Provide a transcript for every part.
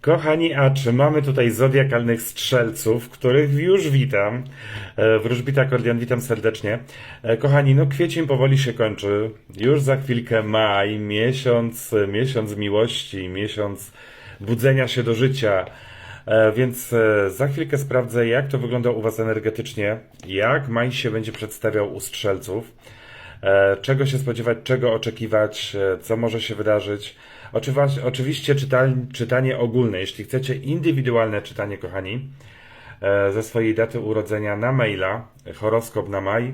Kochani, a czy mamy tutaj zodiakalnych strzelców, których już witam. E, Wróżbita Kordian, witam serdecznie. E, Kochani, no kwiecień powoli się kończy. Już za chwilkę maj, miesiąc, miesiąc miłości, miesiąc budzenia się do życia. E, Więc za chwilkę sprawdzę, jak to wygląda u Was energetycznie, jak maj się będzie przedstawiał u strzelców. E, czego się spodziewać, czego oczekiwać, e, co może się wydarzyć. Oczywiście czytanie ogólne, jeśli chcecie indywidualne czytanie, kochani, e, ze swojej daty urodzenia na maila, horoskop na maj,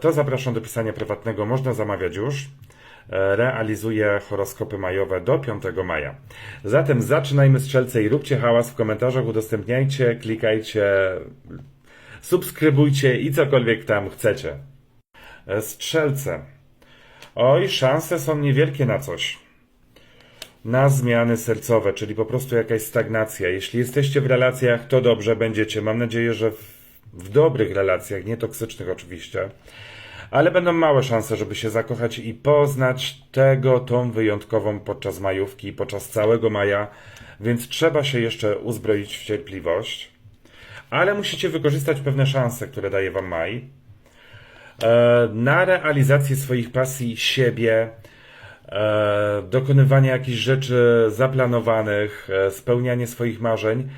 to zapraszam do pisania prywatnego, można zamawiać już. Realizuję horoskopy majowe do 5 maja. Zatem zaczynajmy strzelce i róbcie hałas w komentarzach, udostępniajcie, klikajcie, subskrybujcie i cokolwiek tam chcecie. E, Strzelce. Oj, szanse są niewielkie na coś. Na zmiany sercowe, czyli po prostu jakaś stagnacja. Jeśli jesteście w relacjach, to dobrze będziecie. Mam nadzieję, że w, w dobrych relacjach, nie toksycznych oczywiście. Ale będą małe szanse, żeby się zakochać i poznać tego, tą wyjątkową podczas majówki, podczas całego maja, więc trzeba się jeszcze uzbroić w cierpliwość. Ale musicie wykorzystać pewne szanse, które daje Wam maj na realizację swoich pasji, siebie, e, dokonywanie jakichś rzeczy zaplanowanych, e, spełnianie swoich marzeń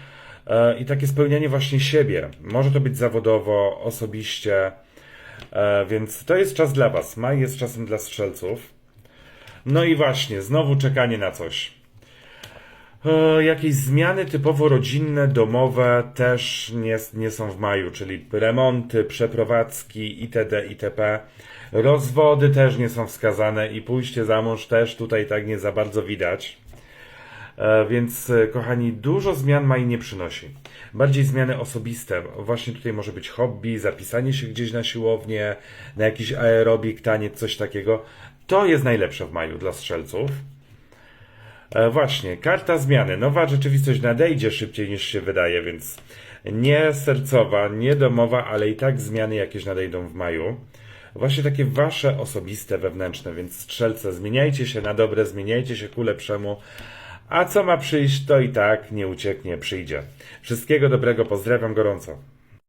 e, i takie spełnianie właśnie siebie. Może to być zawodowo, osobiście, e, więc to jest czas dla Was. Maj jest czasem dla strzelców. No i właśnie, znowu czekanie na coś. E, Jakieś zmiany typowo rodzinne, domowe też nie, nie są w maju, czyli remonty, przeprowadzki itd. itp. Rozwody też nie są wskazane i pójście za mąż też tutaj tak nie za bardzo widać. E, Więc, e, kochani, dużo zmian maj nie przynosi. Bardziej zmiany osobiste. Właśnie tutaj może być hobby, zapisanie się gdzieś na siłownię, na jakiś aerobik, taniec, coś takiego. To jest najlepsze w maju dla strzelców. E, właśnie, karta zmiany. Nowa rzeczywistość nadejdzie szybciej niż się wydaje, więc nie sercowa, nie domowa, ale i tak zmiany jakieś nadejdą w maju. Właśnie takie wasze osobiste, wewnętrzne, więc strzelce, zmieniajcie się na dobre, zmieniajcie się ku lepszemu. A co ma przyjść, to i tak nie ucieknie, przyjdzie. Wszystkiego dobrego, pozdrawiam gorąco.